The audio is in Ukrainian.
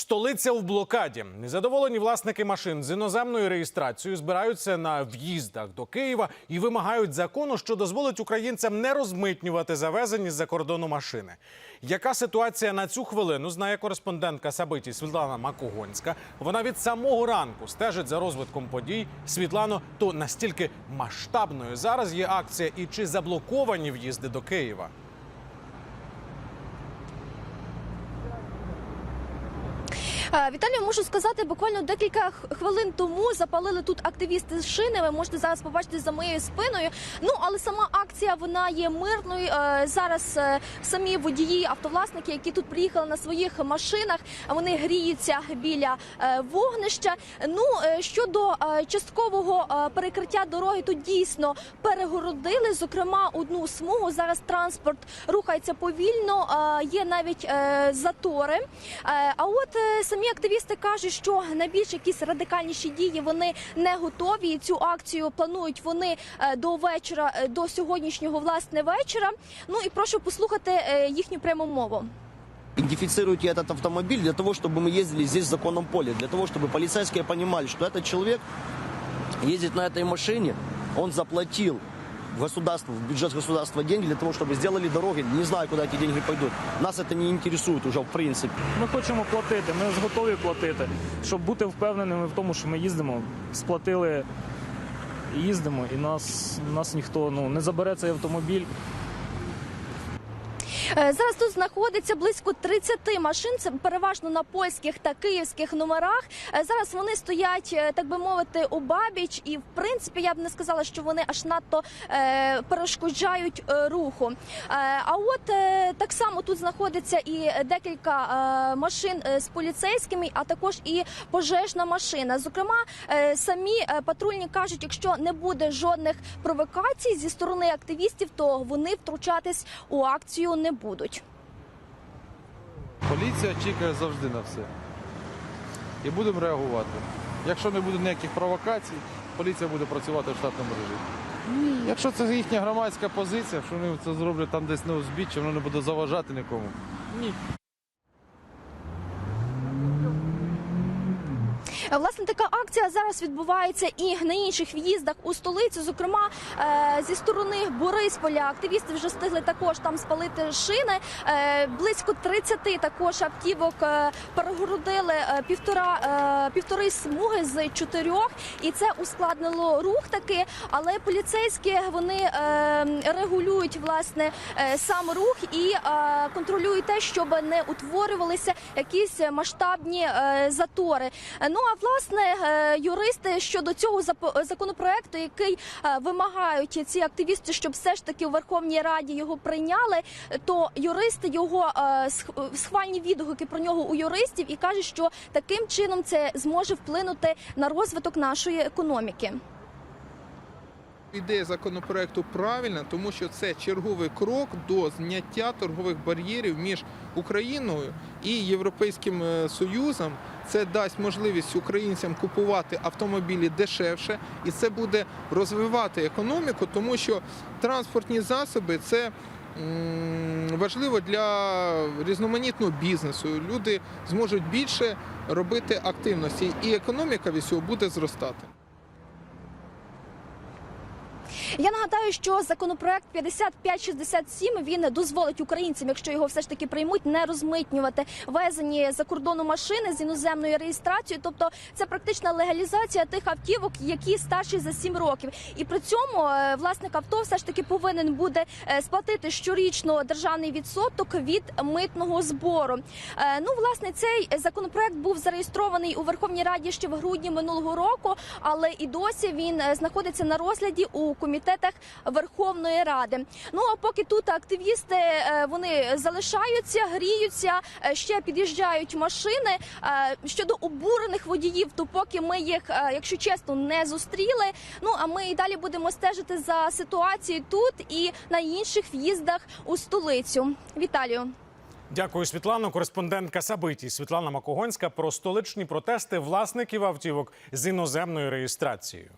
Столиця в блокаді. Незадоволені власники машин з іноземною реєстрацією збираються на в'їздах до Києва і вимагають закону, що дозволить українцям не розмитнювати завезені з-за кордону машини. Яка ситуація на цю хвилину знає кореспондентка Сабиті Світлана Макогонська. Вона від самого ранку стежить за розвитком подій. Світлано, то настільки масштабною зараз є акція, і чи заблоковані в'їзди до Києва? Віталію, можу сказати, буквально декілька хвилин тому запалили тут активісти з шини. Ви можете зараз побачити за моєю спиною. Ну але сама акція вона є мирною. Е, Зараз е, самі водії, автовласники, які тут приїхали на своїх машинах, вони гріються біля е, вогнища. Ну е, щодо е, часткового е, перекриття дороги, тут дійсно перегородили. Зокрема, одну смугу зараз транспорт рухається повільно. е, Є навіть е, затори. Е, А от е, самі активісти кажуть, що найбільш якісь радикальніші дії вони не готові. І цю акцію планують вони е, до вечора, е, до сьогоднішнього власне вечора. Ну і прошу послухати е, їхню пряму мову. Идентифицируйте этот автомобиль для того, чтобы мы ездили здесь в законном поле, для того, чтобы полицейские понимали, что этот человек ездит на этой машине, он заплатил в государство, в бюджет государства деньги для того, чтобы сделали дороги. Не знаю, куда эти деньги пойдут. Нас это не интересует уже в принципе. Ми хочемо платити, ми готові платити, щоб бути впевненими в тому, що ми їздимо, сплатили, і їздимо, і нас, нас ніхто ну, не забере цей автомобіль. Е, Зараз тут знаходиться близько 30 машин. Це переважно на польських та київських номерах. Е, Зараз вони стоять, е, так би мовити, у бабіч, і в принципі я б не сказала, що вони аж надто перешкоджають руху. А от так само тут знаходиться і декілька машин з поліцейськими, а також і пожежна машина. Зокрема, самі патрульні кажуть, якщо не буде жодних провокацій зі сторони активістів, то вони втручатись у акцію не будуть. Поліція чекає завжди на все. І будемо реагувати. Якщо не буде ніяких провокацій, поліція буде працювати в штатному режимі. Якщо це їхня громадська позиція, що вони це зроблять там десь на узбіччі, воно не буде заважати нікому. Ні. Власне, така акція зараз відбувається і на інших в'їздах у столицю. Зокрема, е, зі сторони Борисполя активісти вже встигли також там спалити шини. Е, Близько 30 також автівок е, перегородили е, півтора е, півтори смуги з чотирьох, і це ускладнило рух таки. Але поліцейські вони е, регулюють власне е, сам рух і е, контролюють те, щоб не утворювалися якісь масштабні е, затори. Е, Ну а власне е, юристи щодо цього зап- законопроекту, який е, вимагають ці активісти, щоб все ж таки у Верховній Раді його прийняли, то юристи його е, схвальні відгуки про нього у юристів і кажуть, що таким чином це зможе вплинути на розвиток нашої економіки. Ідея законопроекту правильна, тому що це черговий крок до зняття торгових бар'єрів між Україною і Європейським е, Союзом. Це дасть можливість українцям купувати автомобілі дешевше, і це буде розвивати економіку, тому що транспортні засоби це. Важливо для різноманітного бізнесу. Люди зможуть більше робити активності, і економіка від цього буде зростати. Я нагадаю, що законопроект 5567 він дозволить українцям, якщо його все ж таки приймуть, не розмитнювати везені за кордону машини з іноземною реєстрацією. Тобто це практична легалізація тих автівок, які старші за 7 років. І при цьому е, власник авто все ж таки повинен буде е, сплатити щорічно державний відсоток від митного збору. Е, Ну, власне, цей законопроект був зареєстрований у Верховній Раді ще в грудні минулого року, але і досі він знаходиться на розгляді у комітетах Верховної Ради. Ну а поки тут активісти е, вони залишаються, гріються, е, ще під'їжджають машини. Е, Щодо обурених водіїв, то поки ми їх, якщо чесно, не зустріли. Ну а ми і далі будемо стежити за ситуацією тут і на інших в'їздах у столицю. Віталію. Дякую, Світлано. Кореспондентка Сабиті Світлана Макогонська про столичні протести власників автівок з іноземною реєстрацією.